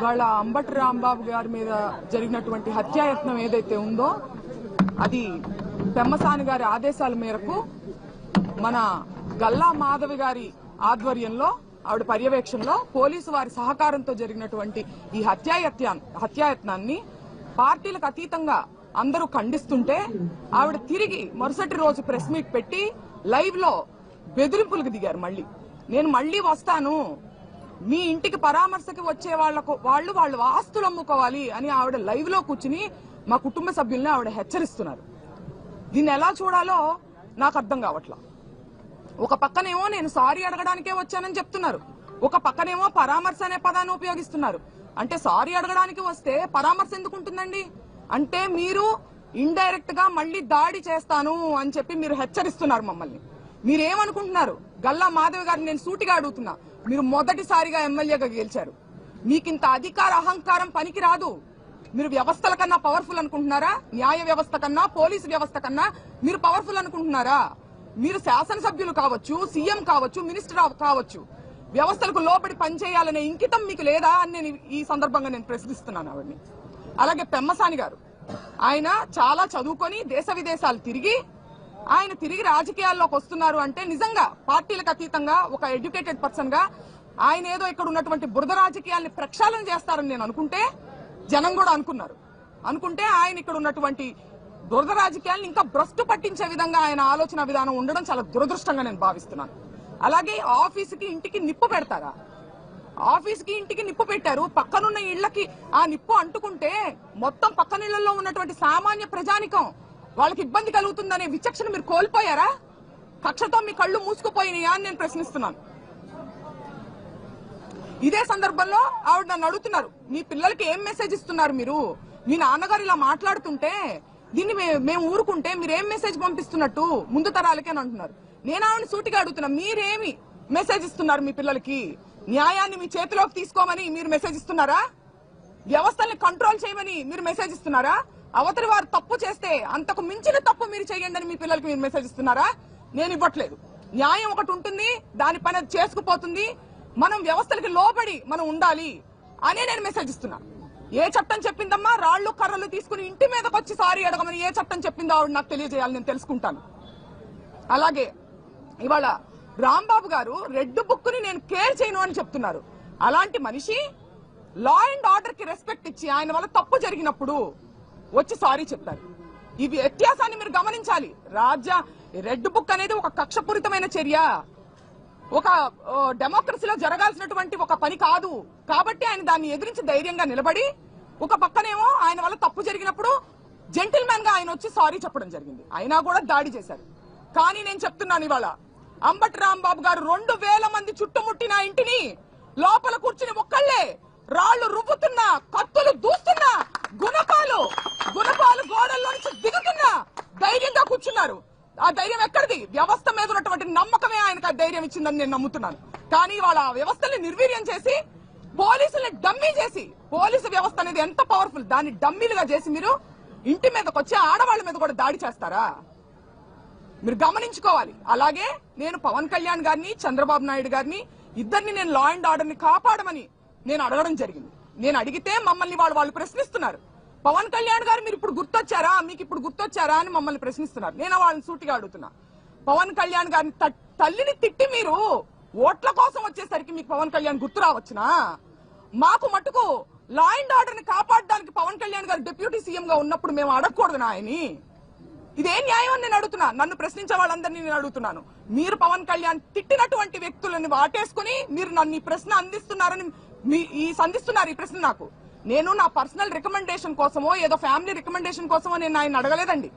ఇవాళ అంబటి రాంబాబు గారి మీద జరిగినటువంటి హత్యాయత్నం ఏదైతే ఉందో అది పెమ్మసాని గారి ఆదేశాల మేరకు మన గల్లా మాధవి గారి ఆధ్వర్యంలో ఆవిడ పర్యవేక్షణలో పోలీసు వారి సహకారంతో జరిగినటువంటి ఈ హత్యాయత్యా హత్యాయత్నాన్ని పార్టీలకు అతీతంగా అందరూ ఖండిస్తుంటే ఆవిడ తిరిగి మరుసటి రోజు ప్రెస్ మీట్ పెట్టి లైవ్లో బెదిరింపులకు దిగారు మళ్ళీ. నేను మళ్ళీ వస్తాను. మీ ఇంటికి పరామర్శకి వచ్చే వాళ్ళకు వాళ్ళు వాళ్ళు ఆస్తులు అమ్ముకోవాలి అని ఆవిడ లైవ్లో కూర్చుని మా కుటుంబ సభ్యుల్ని ఆవిడ హెచ్చరిస్తున్నారు. దీన్ని ఎలా చూడాలో నాకు అర్థం కావట్లా. ఒక పక్కనేమో నేను సారీ అడగడానికే వచ్చానని చెప్తున్నారు. ఒక పక్కనేమో పరామర్శ అనే పదాన్ని ఉపయోగిస్తున్నారు. అంటే సారీ అడగడానికి వస్తే పరామర్శ ఎందుకు ఉంటుందండి? అంటే మీరు ఇండైరెక్ట్గా మళ్ళీ దాడి చేస్తాను అని చెప్పి మీరు హెచ్చరిస్తున్నారు మమ్మల్ని. మీరేమనుకుంటున్నారు? గల్లా మాధవి గారిని నేను సూటిగా అడుగుతున్నా. మీరు మొదటిసారిగా ఎమ్మెల్యేగా గెలిచారు. మీకింత అధికార అహంకారం పనికి రాదు మీరు వ్యవస్థల కన్నా పవర్ఫుల్ అనుకుంటున్నారా? న్యాయ వ్యవస్థ కన్నా పోలీసు వ్యవస్థ కన్నా మీరు పవర్ఫుల్ అనుకుంటున్నారా? మీరు శాసనసభ్యులు కావచ్చు సీఎం కావచ్చు మినిస్టర్ కావచ్చు. వ్యవస్థలకు లోబడి పనిచేయాలనే ఇంకితం మీకు లేదా అని నేను ఈ సందర్భంగా నేను ప్రశ్నిస్తున్నాను ఆవిడ్ని. అలాగే పెమ్మసాని గారు. ఆయన చాలా చదువుకొని దేశ విదేశాలు తిరిగి ఆయన తిరిగి రాజకీయాల్లోకి వస్తున్నారు అంటే నిజంగా పార్టీలకు అతీతంగా ఒక ఎడ్యుకేటెడ్ పర్సన్గా ఆయన ఏదో ఇక్కడ ఉన్నటువంటి బురద రాజకీయాల్ని ప్రక్షాళన చేస్తారని నేను అనుకుంటే జనం కూడా అనుకున్నారు. అనుకుంటే ఆయన ఇక్కడ ఉన్నటువంటి దురద రాజకీయాలను ఇంకా భ్రష్టు పట్టించే విధంగా ఆయన ఆలోచన విధానం ఉండడం చాలా దురదృష్టంగా నేను భావిస్తున్నాను. అలాగే ఆఫీసుకి ఇంటికి నిప్పు పెడతారా? ఆఫీస్కి ఇంటికి నిప్పు పెట్టారు. పక్కనున్న ఇళ్ళకి ఆ నిప్పు అంటుకుంటే మొత్తం పక్కన ఇళ్ళలో ఉన్నటువంటి సామాన్య ప్రజానికం వాళ్ళకి ఇబ్బంది కలుగుతుందనే విచక్షణ మీరు కోల్పోయారా? కక్షతో మీ కళ్ళు మూసుకుపోయినాయా అని నేను ప్రశ్నిస్తున్నాను. ఇదే సందర్భంలో ఆవిడ నన్ను అడుగుతున్నారు మీ పిల్లలకి ఏం మెసేజ్ ఇస్తున్నారు మీరు? మీ నాన్నగారు ఇలా మాట్లాడుతుంటే దీన్ని మేము ఊరుకుంటే మీరేం మెసేజ్ పంపిస్తున్నట్టు ముందు తరాలకే అంటున్నారు. నేను ఆవిడని సూటిగా అడుగుతున్నా మీరేమి మెసేజ్ ఇస్తున్నారు మీ పిల్లలకి? న్యాయాన్ని మీ చేతిలోకి తీసుకోమని మీరు మెసేజ్ ఇస్తున్నారా? వ్యవస్థల్ని కంట్రోల్ చేయమని మీరు మెసేజ్ ఇస్తున్నారా? అవతలి వారు తప్పు చేస్తే అంతకు మించిన తప్పు మీరు చేయండి అని మీ పిల్లలకి మీరు మెసేజ్ ఇస్తున్నారా? నేను ఇవ్వట్లేదు. న్యాయం ఒకటి ఉంటుంది దాని పని అది చేసుకుపోతుంది. మనం వ్యవస్థలకి లోబడి మనం ఉండాలి అనే నేను మెసేజ్ ఇస్తున్నా. ఏ చట్టం చెప్పిందమ్మా? రాళ్ళు కర్రలు తీసుకుని ఇంటి మీదకి వచ్చి సారీ అడగమని ఏ చట్టం చెప్పిందో ఆవిడ నాకు తెలియజేయాలి నేను తెలుసుకుంటాను. అలాగే ఇవాళ రాంబాబు గారు రెడ్ బుక్ని నేను కేర్ చేయను అని చెప్తున్నారు. అలాంటి మనిషి లా అండ్ ఆర్డర్కి రెస్పెక్ట్ ఇచ్చి ఆయన వల్ల తప్పు జరిగినప్పుడు వచ్చి సారీ చెప్తారు. ఈ వ్యత్యాసాన్ని మీరు గమనించాలి. రాజ్య రెడ్ బుక్ అనేది ఒక కక్షపూరితమైన చర్య. ఒక డెమోక్రసీలో జరగాల్సినటువంటి ఒక పని కాదు. కాబట్టి ఆయన దాన్ని ఎదిరించి ధైర్యంగా నిలబడి ఒక పక్కనేమో ఆయన వల్ల తప్పు జరిగినప్పుడు జెంటిల్మెన్గా ఆయన వచ్చి సారీ చెప్పడం జరిగింది. అయినా కూడా దాడి చేశారు. కానీ నేను చెప్తున్నాను ఇవాళ అంబటి రాంబాబు గారు రెండు వేల మంది చుట్టుముట్టిన ఇంటిని లోపల కూర్చుని ఒక్కళ్ళే రాళ్ళు రువ్వుతున్నా కత్తులు దూస్తున్నా గుణపాలు గుణపాలు గోడల్లో నుంచి దిగుతున్నా ధైర్యంగా కూర్చున్నారు ఆ ధైర్యం ఎక్కడిది వ్యవస్థ మీద ఉన్నటువంటి నమ్మకమే ఆ ధైర్యం ఇచ్చిందని నేను నమ్ముతున్నాను. కానీ వాళ్ళ ఆ వ్యవస్థని నిర్వీర్యం చేసి పోలీసుల్ని డమ్మీ చేసి పోలీసు వ్యవస్థ అనేది ఎంత పవర్ఫుల్ దాన్ని డమ్మీలుగా చేసి మీరు ఇంటి మీదకి వచ్చి ఆడవాళ్ళ మీద కూడా దాడి చేస్తారా? మీరు గమనించుకోవాలి. అలాగే నేను పవన్ కళ్యాణ్ గారిని చంద్రబాబు నాయుడు గారిని ఇద్దరిని నేను లా అండ్ ఆర్డర్ని కాపాడమని నేను అడగడం జరిగింది. నేను అడిగితే మమ్మల్ని వాళ్ళు వాళ్ళు ప్రశ్నిస్తున్నారు. పవన్ కళ్యాణ్ గారు మీరు ఇప్పుడు గుర్తొచ్చారా? మీకు ఇప్పుడు గుర్తొచ్చారా అని మమ్మల్ని ప్రశ్నిస్తున్నారు. నేను వాళ్ళని సూటిగా అడుగుతున్నా. పవన్ కళ్యాణ్ గారిని తల్లిని తిట్టి మీరు ఓట్ల కోసం వచ్చేసరికి మీకు పవన్ కళ్యాణ్ గుర్తు రావచ్చునా? మాకు మటుకు లా అండ్ ఆర్డర్ని కాపాడడానికి పవన్ కళ్యాణ్ గారు డిప్యూటీ సీఎం గా ఉన్నప్పుడు మేము అడగకూడదు ఆయన్ని ఇదే న్యాయం అని నేను అడుగుతున్నా. నన్ను ప్రశ్నించే వాళ్ళందరినీ నేను అడుగుతున్నాను. మీరు పవన్ కళ్యాణ్ తిట్టినటువంటి వ్యక్తులను వాటేసుకుని మీరు నన్ను ఈ ప్రశ్న అందిస్తున్నారని మీ ఈ సంధిస్తున్నారు ఈ ప్రశ్న నాకు. నేను నా పర్సనల్ రికమెండేషన్ కోసమో ఏదో ఫ్యామిలీ రికమెండేషన్ కోసమో నేను ఆయన అడగలేదండి.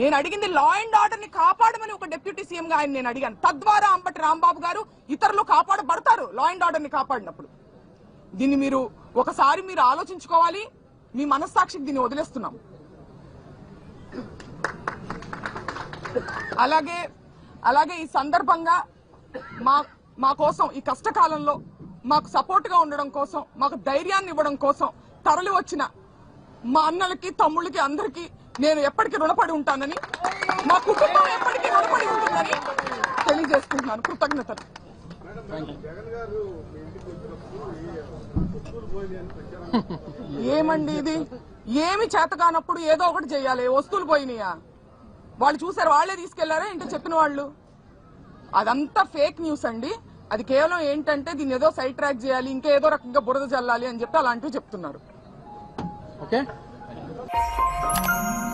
నేను అడిగింది లా అండ్ ఆర్డర్ని కాపాడమని ఒక డిప్యూటీ సీఎం గా ఆయన నేను అడిగాను. తద్వారా అంబటి రాంబాబు గారు ఇతరులు కాపాడబడతారు లా అండ్ ఆర్డర్ని కాపాడినప్పుడు. దీన్ని మీరు ఒకసారి మీరు ఆలోచించుకోవాలి. మీ మనస్సాక్షికి దీన్ని వదిలేస్తున్నాం. అలాగే అలాగే ఈ సందర్భంగా మా మా కోసం ఈ కష్టకాలంలో మాకు సపోర్ట్గా ఉండడం కోసం మాకు ధైర్యాన్ని ఇవ్వడం కోసం తరలి వచ్చిన మా అన్నలకి తమ్ముళ్ళకి అందరికీ నేను ఎప్పటికీ రుణపడి ఉంటానని మా కుటుంబం ఎప్పటికీ రుణపడి ఉంటుందని తెలియజేసుకుంటున్నాను. కృతజ్ఞతలు. ఏమండి ఇది? ఏమి చేత కానప్పుడు ఏదో ఒకటి చేయాలి. వస్తువులు పోయినాయా? వాళ్ళు చూసారు వాళ్ళే తీసుకెళ్ళారా? ఏంటో చెప్పిన వాళ్ళు? అదంతా ఫేక్ న్యూస్ అండి. అది కేవలం ఏంటంటే దీన్ని ఏదో సైడ్ ట్రాక్ చేయాలి ఏదో రకంగా బురద చల్లాలి అని చెప్పి అలాంటివి చెప్తున్నారు. ఓకే. Música